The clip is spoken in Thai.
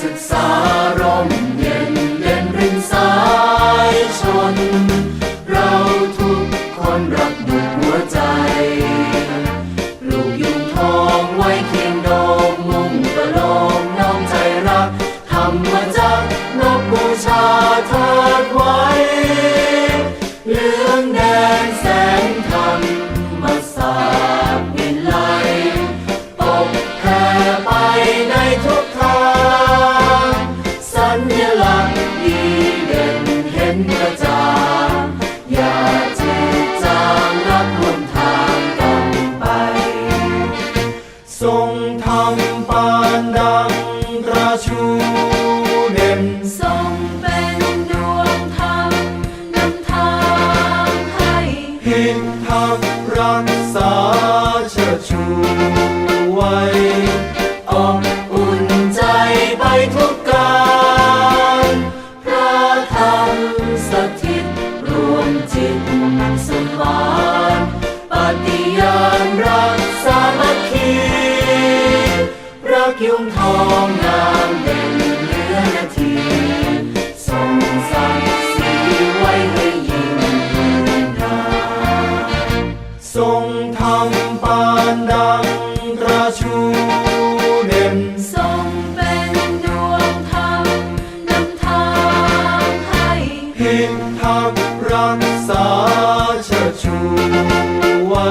Jesus, ดีเด่นเห็นกระจ่างอย่าจืดจางนักร่วมทางกันไป ทรงทำปานดังกระชูเด่นทรงเป็นดวงธรรมนำทางให้พิทักรักษาเชิดชูไว้ ยุงทองงามเด่นเหลือนาทีทรงสังสีไว้ให้ยิ่งยืนนานทรงทำปานดังกระชูเด่นทรงเป็นดวงธรรมนำทางให้พิทักษ์รักษาเชิดชูไว้